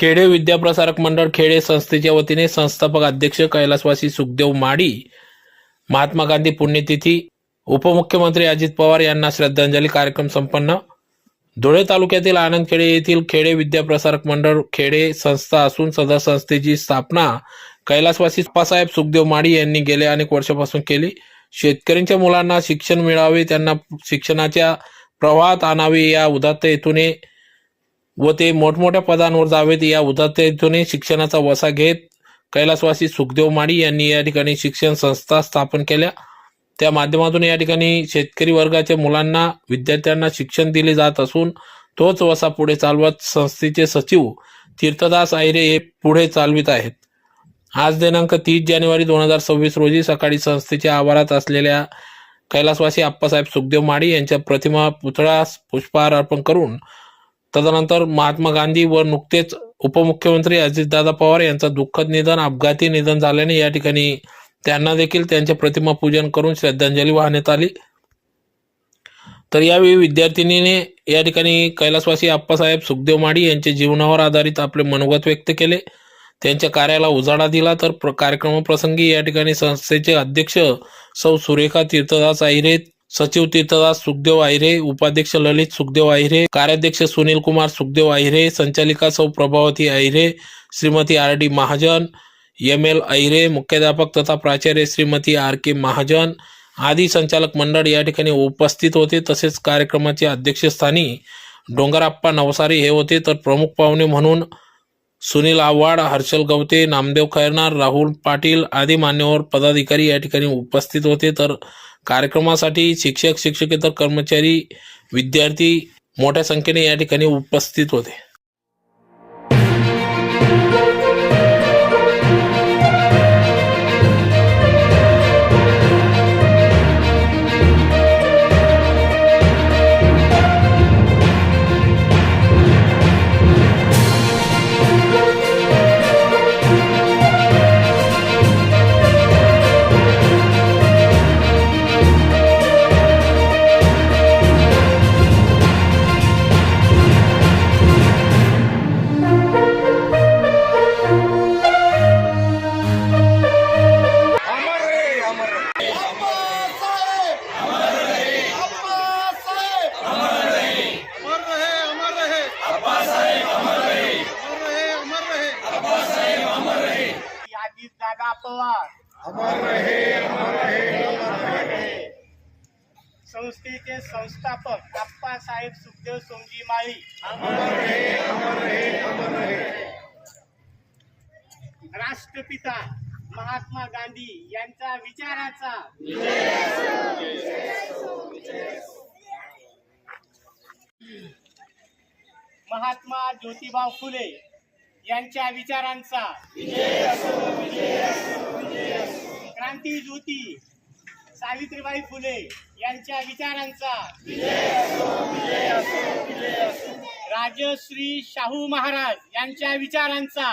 खेडे विद्याप्रसारक मंडळ खेडे संस्थेच्या वतीने संस्थापक अध्यक्ष कैलासवासी सुखदेव माडी महात्मा गांधी पुण्यतिथी उपमुख्यमंत्री अजित पवार यांना श्रद्धांजली. कार्यक्रम संपन्न. धुळे तालुक्यातील आनंदखेडे येथील खेडे विद्याप्रसारक मंडळ खेडे संस्था असून सदर संस्थेची स्थापना कैलासवासी अप्पासाहेब सुखदेव माडी यांनी गेल्या अनेक वर्षापासून केली. शेतकऱ्यांच्या मुलांना शिक्षण मिळावे त्यांना शिक्षणाच्या प्रवाहात आणावे या उदात्त हेतूने व ते मोठमोठ्या पदांवर जावेत. या उदात्त शिक्षणाचा वसा घेत कैलासवासी सुखदेव माडी यांनी या ठिकाणी शिक्षण संस्था स्थापन केल्या. त्या माध्यमातून या ठिकाणी शेतकरी वर्गाच्या मुलांना विद्यार्थ्यांना शिक्षण दिले जात असून तोच वसा पुढे चालवत संस्थेचे सचिव तीर्थदास आहिरे हे पुढे चालवित आहेत. आज दिनांक तीस जानेवारी दोन हजार सव्वीस रोजी सकाळी संस्थेच्या आवारात असलेल्या कैलासवासी आप्पासाहेब सुखदेव माडी यांच्या प्रतिमा पुतळास पुष्पहार अर्पण करून तदनंतर महात्मा गांधी व नुकतेच उपमुख्यमंत्री अजितदादा पवार यांचं दुःखद निधन अपघाती निधन झाल्याने या ठिकाणी त्यांना देखील त्यांचे प्रतिमा पूजन करून श्रद्धांजली वाहण्यात आली. तर यावेळी विद्यार्थिनीने या ठिकाणी कैलासवासी आप्पासाहेब सुखदेव माडी यांच्या जीवनावर आधारित आपले मनोगत व्यक्त केले. त्यांच्या कार्याला उजाळा दिला. तर प्र- कार्यक्रमाप्रसंगी या ठिकाणी संस्थेचे अध्यक्ष सौ सुरेखा तीर्थदास आहिरे सचिव तीर्थदास सुखदेव आहिरे उपाध्यक्ष ललित सुखदेव आहिरे कार्याध्यक्ष सुनील कुमार सुखदेव आहिरे संचालिका सौ Prabhavati Ahire Shrimati R D Mahajan M L Ahire मुख्याध्यापक तथा प्राचार्य श्रीमती आर के महाजन आदी संचालक मंडळ या ठिकाणी उपस्थित होते. तसेच कार्यक्रमाचे अध्यक्षस्थानी डोंगराप्पा नवसारी हे होते. तर प्रमुख पाहुणे म्हणून सुनील आव्हाड हर्षल गवते नामदेव खैरनार राहुल पाटील आदी मान्यवर पदाधिकारी या ठिकाणी उपस्थित होते. तर कार्यक्रमासाठी शिक्षक शिक्षकेतर कर्मचारी विद्यार्थी मोठ्या संख्येने या ठिकाणी उपस्थित होते. सोमजी राष्ट्रपिता महात्मा गांधी यांचा विचाराचा. महात्मा ज्योतिबा फुले यांच्या विचारांचा. क्रांती ज्योती सावित्रीबाई फुले यांच्या विचारांचा. राजश्री शाहू महाराज यांच्या विचारांचा.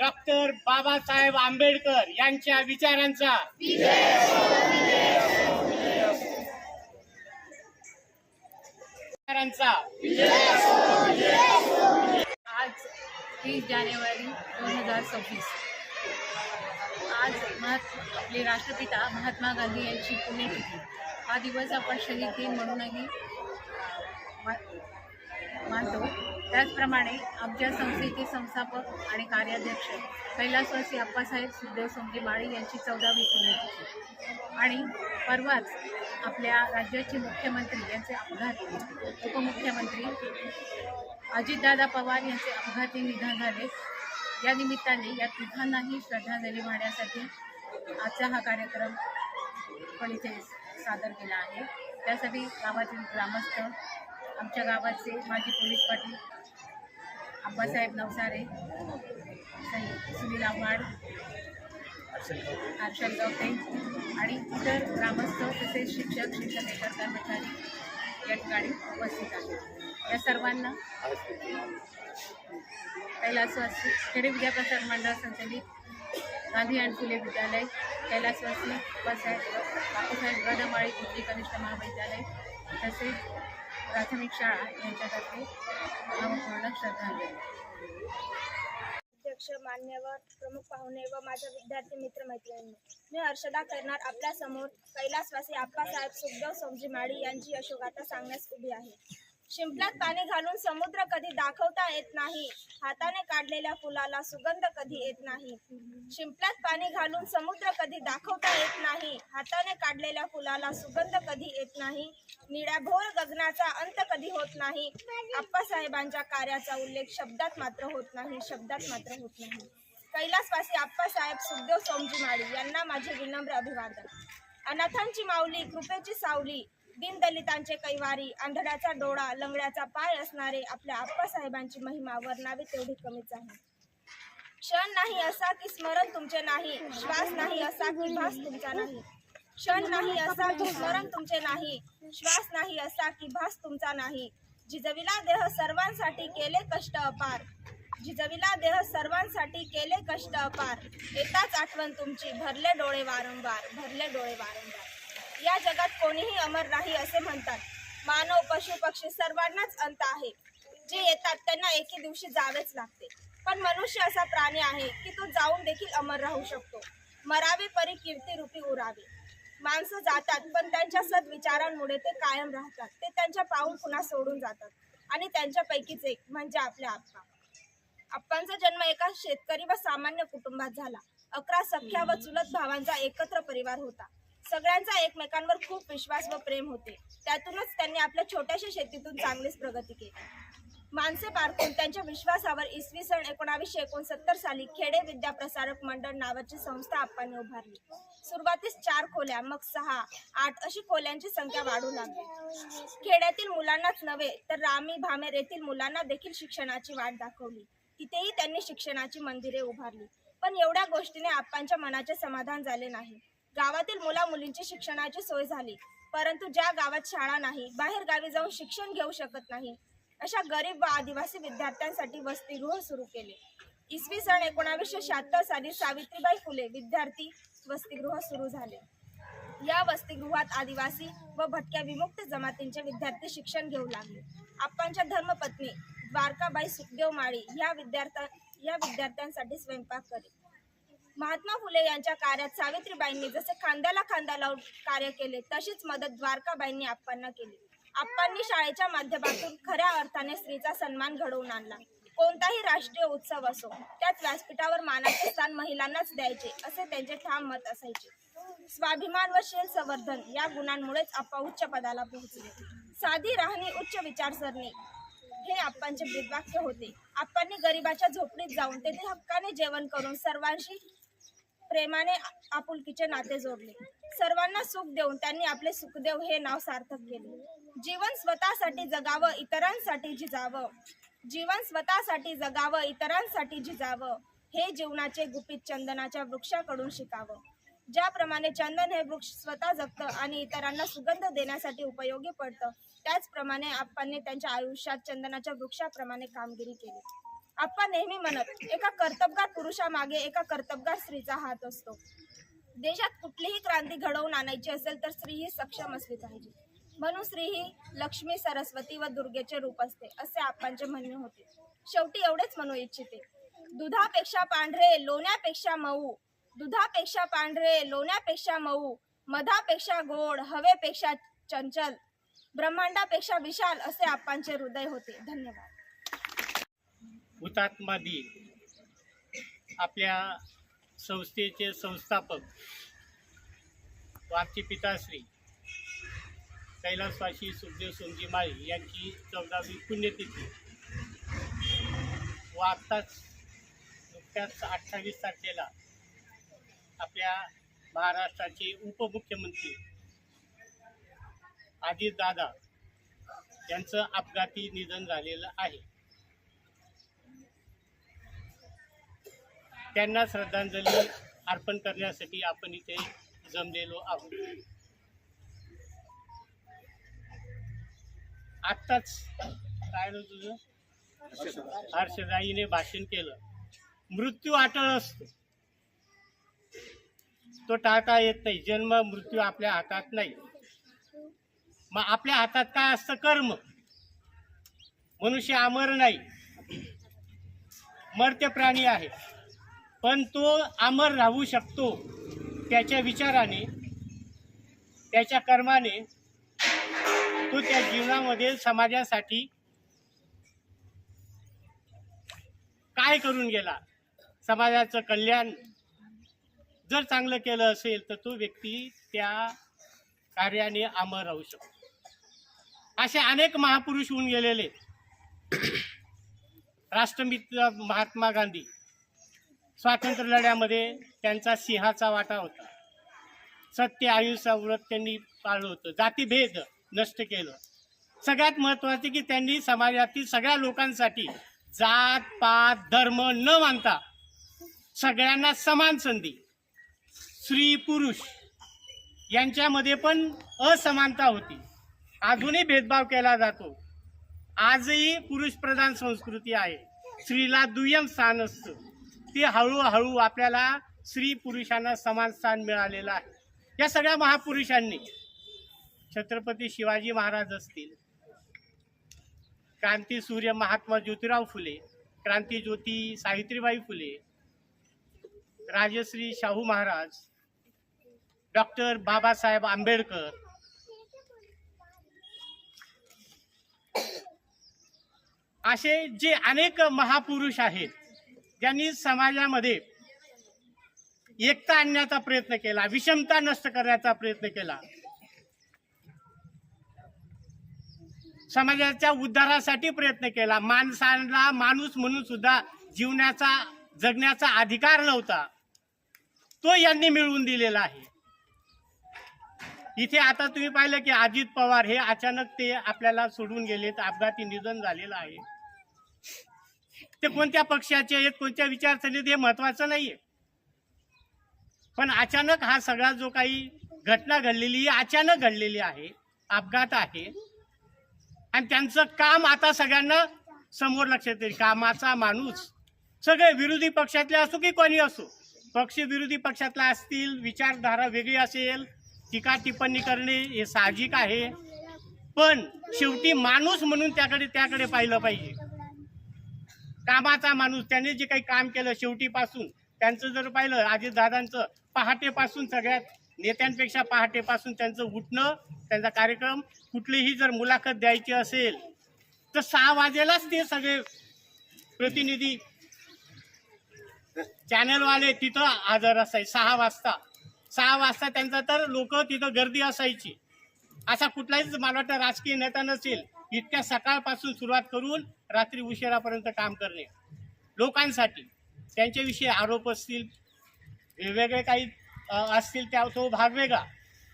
डॉक्टर बाबासाहेब आंबेडकर यांच्या विचारांचा. विचारांचा. आज तीस जानेवारी दोन हजार सव्वीस. आज महात्मा आपले राष्ट्रपिता महात्मा गांधी यांची पुण्यतिथी. हा दिवस आपण शहीद दिन म्हणूनही मा- मानतो. त्याचप्रमाणे आमच्या संस्थेचे संस्थापक आणि कार्याध्यक्ष कैलासवासी अप्पासाहेब सुखदेव सोमजी माळी यांची चौदावी पुण्यतिथी. आणि परवाच आपल्या राज्याचे मुख्यमंत्री यांचे अपघाती उपमुख्यमंत्री अजितदादा पवार यांचे अपघाती निधन झाले. या निमित्ताने या तिघांनाही श्रद्धांजली वाहण्यासाठी आजचा हा कार्यक्रम पण इथे सादर केला आहे. त्यासाठी गावातील ग्रामस्थ आमच्या गावाचे माजी पोलीस पाटील आप्पासाहेब नवसारे सुनील आव्हाड हर्षल गवते आणि इतर ग्रामस्थ तसेच शिक्षक शिक्षकेतर कर्मचारी या ठिकाणी उपस्थित आहेत. या सर्वांना कैलासवासी खेडे विद्याप्रसार मंडळ संचलित गांधी आणि फुले विद्यालय कैलासवासी बाबासाहेब बापूसाहेब गडमाळी कुठली कनिष्ठ महाविद्यालय तसेच प्राथमिक शाळा यांच्यातर्फे भावपूर्ण श्रद्धांजली. अध्यक्ष मान्यवर प्रमुख पाहुणे व माझ्या विद्यार्थी मित्र मैत्रिणी मी हर्षदा करणार आपल्यासमोर कैलासवासी आप्पासाहेब सुखदेव समजी माळी यांची यशोगाथा सांगण्यास उभी आहे. शिंपल्यात पाणी घालून समुद्र कधी दाखवता येत नाही. हाताने काढलेल्या फुलाला सुगंध कधी येत नाही. शिंपल्यात पाणी घालून समुद्र कधी दाखवता येत नाही. हाताने काढलेल्या फुलाला सुगंध कधी येत नाही. निळ्याभोर गगनाचा अंत कधी होत नाही. आप्पासाहेबांच्या कार्याचा उल्लेख शब्दात मात्र होत नाही शब्दात मात्र होत नाही. कैलासवासी आप्पासाहेब सुखदेव सोमजी माळी यांना माझे विनम्र अभिवादन. अनाथांची माऊली कृपेची सावली दीनदलितांचे कैवारी आंधळ्याचा डोळा लंगड्याचा पाय असणारे आपल्या आप्पासाहेबांची महिमा वर्णावी तेवढी कमीच आहे. क्षण नाही असा की स्मरण तुमचे नाही श्वास नाही असा की भास तुमचा नाही. क्षण नाही असा की स्मरण तुमचे नाही श्वास नाही असा की भास तुमचा नाही. जिजविला देह सर्वांसाठी केले कष्ट अपार. जिजविला देह सर्वांसाठी केले कष्ट अपार. येताच आठवण तुमची भरले डोळे वारंवार भरले डोळे वारंवार. या जगात कोणीही अमर नाही असे म्हणतात. मानव पशु पक्षी सर्वांनाच अंत आहे. जे येतात त्यांना एके दिवशी जावेच लागते. पण मनुष्य असा प्राणी आहे की तो जाऊन देखील अमर राहू शकतो. मरावे परी कीर्ती रूपी उरावे. माणसं जातात पण त्यांच्या सद्विचारांमुळे ते कायम राहतात. ते त्यांच्या पाऊल पुन्हा सोडून जातात. आणि त्यांच्यापैकीच एक म्हणजे आपल्या आप्पा. आप्पांचा जन्म एका शेतकरी व सामान्य कुटुंबात झाला. अकरा सख्या व चुलत भावांचा एकत्र परिवार होता. सगळ्यांचा एकमेकांवर खूप विश्वास व प्रेम होते. त्यातूनच त्यांनी आपल्या छोट्याशा शेतीतून चांगलीच प्रगती केली. माणसे पारखून त्यांच्या विश्वासावर इसवी सन एकोणावीसशे एकोणसत्तर साली खेडे विद्या प्रसारक मंडळ नावाची संस्था आप्पांनी उभारली. सुरुवातीस चार खोल्या मग सहा आठ अशी खोल्यांची संख्या वाढू लागली. खेड्यातील मुलांनाच नव्हे तर रामी भामेर येथील मुलांना देखील शिक्षणाची वाट दाखवली. तिथेही त्यांनी शिक्षणाची मंदिरे उभारली. पण एवढ्या गोष्टीने आप्पांच्या मनाचे समाधान झाले नाही. गावातील मुला मुलींची शिक्षणाची सोय झाली. परंतु ज्या गावात शाळा नाही बाहेर गावी जाऊन शिक्षण घेऊ शकत नाही अशा गरीब व आदिवासी विद्यार्थ्यांसाठी वसतिगृह सुरू केले. इसवी सन एकोणावीसशे शहात्तर साली सावित्रीबाई फुले विद्यार्थी वसतिगृह सुरू झाले. या वसतिगृहात आदिवासी व भटक्या विमुक्त जमातींचे विद्यार्थी शिक्षण घेऊ लागले. आप्पांच्या धर्मपत्नी द्वारकाबाई सुखदेव माळी या विद्यार्थ्या या विद्यार्थ्यांसाठी स्वयंपाक करी महात्मा फुले यांच्या कार्यात सावित्रीबाईंनी जसे खांद्याला खांदा लावून कार्य केले तशीच मदत द्वारकाबाईंनी आप्पांना केली. आप्पांनी शाळेच्या माध्यमातून खऱ्या अर्थाने स्त्रीचा सन्मान घडवून आणला. कोणताही राष्ट्रीय उत्सव असो त्यात व्यासपीठावर मानाचे स्थान महिलांनाच द्यायचे असे त्यांचे ठाम मत असायचे. स्वाभिमान व शील संवर्धन या गुणांमुळेच आप्पा उच्च पदाला पोहोचले. साधी राहणी उच्च विचारसरणी हे आप्पांचे ब्रीदवाक्य होते. आप्पांनी गरिबाच्या झोपडीत जाऊन तेथे हक्काने जेवण करून सर्वांशी प्रेमाने आपुलकीचे नाते जोडले. सर्वांना सुख देऊन त्यांनी आपले सुखदेव हे नाव सार्थक केले. जीवन स्वतःसाठी जगावं इतरांसाठी झिजावं जीवन स्वतःसाठी जगावं इतरांसाठी झिजावं हे जीवनाचे गुपित चंदनाच्या वृक्षाकडून शिकावं. ज्याप्रमाणे चंदन हे वृक्ष स्वतः जगतं आणि इतरांना सुगंध देण्यासाठी उपयोगी पडतं त्याचप्रमाणे आप्पांनी त्यांच्या आयुष्यात चंदनाच्या वृक्षाप्रमाणे कामगिरी केली. आप्पा नेहमी म्हणत एका कर्तबगार पुरुषामागे एका कर्तबगार स्त्रीचा हात असतो. देशात कुठलीही क्रांती घडवून आणायची असेल तर स्त्री ही सक्षम असली पाहिजे. म्हणून स्त्री ही लक्ष्मी सरस्वती व दुर्गेचे रूप असते असे आप्पांचे म्हणणे होते. शेवटी एवढेच म्हणू इच्छिते. दुधापेक्षा पांढरे लोण्यापेक्षा मऊ. दुधापेक्षा पांढरे लोण्यापेक्षा मऊ. मधापेक्षा गोड हवेपेक्षा चंचल. ब्रह्मांडापेक्षा विशाल असे आप्पांचे हृदय होते. धन्यवाद. हुतात्मा दिन. आपल्या संस्थेचे संस्थापक वारची पिताश्री कैलासवासी सुखदेव सोमजी माळी यांची चौदावी पुण्यतिथी. व आत्ताच नुकत्याच अठ्ठावीस तारखेला आपल्या महाराष्ट्राचे उपमुख्यमंत्री अजितदादा यांचं अपघाती निधन झालेलं आहे. त्यांना श्रद्धांजली अर्पण करण्यासाठी आपण इथे जमलेलो आहोत. आत्ताच काय तुझं? हर्षदाईने भाषण केलं. मृत्यू अटळ असतो. तो टाळता येत नाही. जन्म मृत्यू आपल्या हातात नाही. मग आपल्या हातात काय असतं? कर्म. मनुष्य अमर नाही. मर्त्य प्राणी आहे. पण तो अमर राहू शकतो त्याच्या विचाराने त्याच्या कर्माने तो त्या जीवनामध्ये समाजासाठी काय करून गेला? समाजाचं कल्याण जर चांगलं केलं असेल तर तो व्यक्ती त्या कार्याने अमर राहू शकतो. असे अनेक महापुरुष होऊन गेलेले. राष्ट्रमित्र महात्मा गांधी स्वातंत्र्य लढ्यामध्ये त्यांचा सिंहाचा वाटा होता. सत्य अहिंसा व्रत त्यांनी पाळलं होतं. जातीभेद नष्ट केलं. सगळ्यात महत्त्वाचे की त्यांनी समाजातील सगळ्या लोकांसाठी जात पात धर्म न मानता सगळ्यांना समान संधी स्त्री पुरुष यांच्यामध्ये पण असमानता होती. अजूनही भेदभाव केला जातो. आजही पुरुष प्रधान संस्कृती आहे. स्त्रीला दुय्यम स्थान असतं. ते हळूहळू आपल्याला स्त्री पुरुषांना समान स्थान मिळालेलं आहे. या सगळ्या महापुरुषांनी छत्रपती शिवाजी महाराज असतील क्रांती सूर्य महात्मा ज्योतिराव फुले क्रांती ज्योती सावित्रीबाई फुले राजश्री शाहू महाराज डॉक्टर बाबासाहेब आंबेडकर असे जे अनेक महापुरुष आहेत ज्यांनी समाजामध्ये एकता आणण्याचा प्रयत्न केला विषमता नष्ट करण्याचा प्रयत्न केला समाजाच्या उद्धारासाठी प्रयत्न केला. माणसाला माणूस म्हणून सुद्धा जीवनाचा जगण्याचा अधिकार नव्हता. तो यांनी मिळवून दिलेला आहे. इथे आता तुम्ही पाहिलं की अजित पवार हे अचानक ते आपल्याला सोडून गेलेत. अपघाती निधन झालेलं आहे. ते कोणत्या पक्षाचे आहेत कोणत्या विचारसरणीत हे महत्वाचं नाहीये. पण अचानक हा सगळा जो काही घटना घडलेली ही अचानक घडलेली आहे अपघात आहे आणि त्यांचं काम आता सगळ्यांना समोर लक्षात येईल. कामाचा माणूस सगळे विरोधी पक्षातले असो की कोणी असो पक्ष विरोधी पक्षातला असतील विचारधारा वेगळी असेल टीका टिप्पणी करणे हे साहजिक आहे. पण शेवटी माणूस म्हणून त्याकडे त्याकडे पाहिलं पाहिजे. कामाचा माणूस त्याने जे काही काम केलं शेवटीपासून त्यांचं जर पाहिलं अजितदादांचं पहाटेपासून सगळ्यात नेत्यांपेक्षा पहाटेपासून त्यांचं उठणं त्यांचा कार्यक्रम कुठलीही जर मुलाखत द्यायची असेल तर सहा वाजेलाच ते सगळे प्रतिनिधी चॅनलवाले तिथं हजर असायचे सहा वाजता. सहा वाजता त्यांचा तर लोक तिथं गर्दी असायची. असा कुठलाहीच मला वाटतं राजकीय नेता नसेल इतक्या सकाळपासून सुरुवात करून रात्री उशिरापर्यंत काम करणे. लोकांसाठी त्यांच्याविषयी आरोप असतील वेगवेगळे काही असतील त्या तो भाग वेगळा.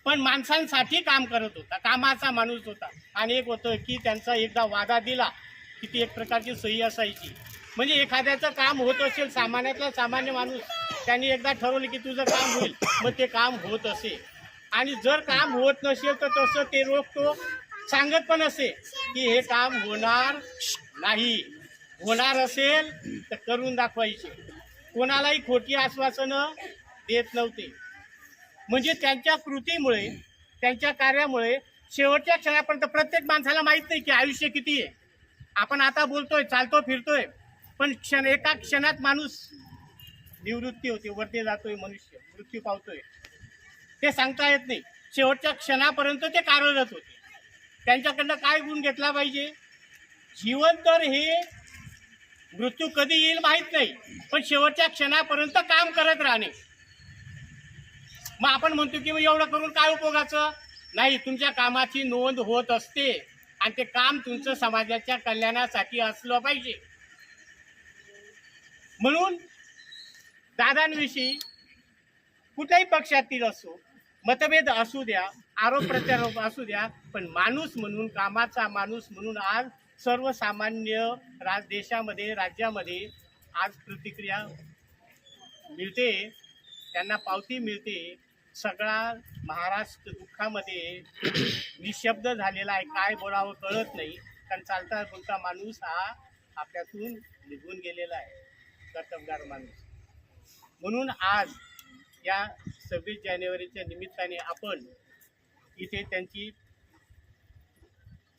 पण माणसांसाठी काम करत होता कामाचा माणूस होता. आणि एक होतं की त्यांचा एकदा वादा दिला की ती एक प्रकारची सही असायची. म्हणजे एखाद्याचं काम होत असेल सामान्यातला सामान्य माणूस त्यांनी एकदा ठरवलं की तुझं काम होईल मग ते काम होत असेल आणि जर काम होत नसेल तर तसं ते रोखतो सांगत पण असे की हे काम होणार नाही. होणार असेल तर करून दाखवायचे. कोणालाही खोटी आश्वासनं देत नव्हते. म्हणजे त्यांच्या कृतीमुळे त्यांच्या कार्यामुळे शेवटच्या क्षणापर्यंत प्रत्येक माणसाला माहीत नाही की आयुष्य किती आहे. आपण आता बोलतोय चालतो फिरतोय पण क्षण एका क्षणात माणूस निवृत्ती होते वरती जातोय मनुष्य मृत्यू पावतोय. ते सांगता येत नाही. शेवटच्या क्षणापर्यंत ते कार्यरत होते. त्यांच्याकडनं काय गुण घेतला पाहिजे? जीवन तर हे मृत्यू कधी येईल माहीत नाही पण शेवटच्या क्षणापर्यंत काम करत राहणे. मग आपण म्हणतो की मग एवढं करून काय उपयोगाचं? नाही तुमच्या कामाची नोंद होत असते आणि ते काम तुमचं समाजाच्या कल्याणासाठी असलं पाहिजे. म्हणून दादांविषयी कुठल्याही पक्षातील असो मतभेद असू द्या आरोप प्रत्यारोप असू द्या पण माणूस म्हणून कामाचा माणूस म्हणून आज सर्वसामान्य राज देशामध्ये राज्यामध्ये आज प्रतिक्रिया मिळते त्यांना पावती मिळते. सगळा महाराष्ट्र दुःखामध्ये निशब्द झालेला आहे. काय बोलावं कळत नाही. कारण चालता बोलता माणूस हा आपल्यातून निघून गेलेला आहे. कर्तबगार माणूस. म्हणून आज या सव्वीस जानेवारीच्या निमित्ताने आपण इथे त्यांची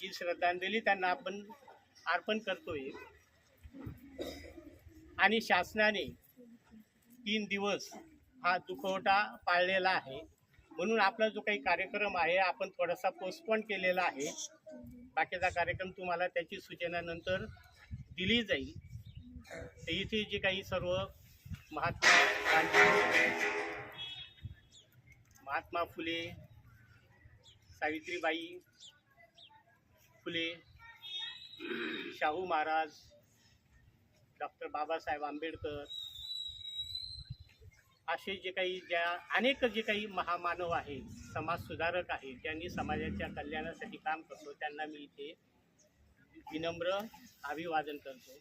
जी श्रद्धांजली त्यांना आपण अर्पण करतोय. आणि शासनाने तीन दिवस हा दुखवटा पाळलेला आहे. म्हणून आपला जो काही कार्यक्रम आहे आपण थोडासा पोस्टपोन केलेला आहे. बाकीचा कार्यक्रम तुम्हाला त्याची सूचना नंतर दिली जाईल. तर इथे जे काही सर्व महात्मा गांधी महात्मा फुले सावित्रीबाई फुले शाहू महाराज डॉक्टर बाबासाहेब आंबेडकर असे जे काही ज्या अनेक जे काही महामानव आहेत समाजसुधारक आहेत ज्यांनी समाजाच्या कल्याणासाठी काम करतो त्यांना मी इथे विनम्र अभिवादन करतो.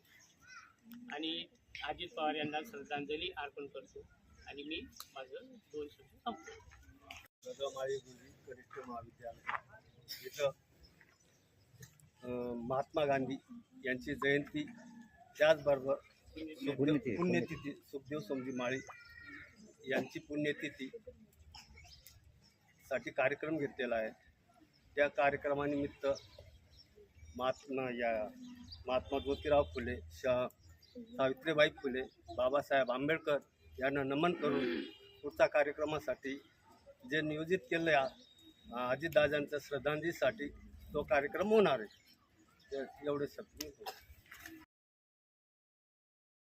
आणि अजित पवार यांना श्रद्धांजली अर्पण करतो. आणि मी माझं दोन शब्द संपतो गगमाळी गुरुजी कनिष्ठ महाविद्यालय. इथं अं, महात्मा गांधी यांची जयंती त्याचबरोबर पुण्यतिथी. सुखदेव समजी माळी यांची पुण्यतिथी साठी कार्यक्रम घेतलेला आहे. त्या कार्यक्रमानिमित्त महात्मा या महात्मा ज्योतिराव फुले शा सावित्रीबाई फुले बाबासाहेब आंबेडकर यांना नमन करून पुढच्या कार्यक्रमासाठी जे नियोजित केलं आहे अजितदादांच्या श्रद्धांजलीसाठी तो कार्यक्रम होणार आहे. ते- एवढे शब्द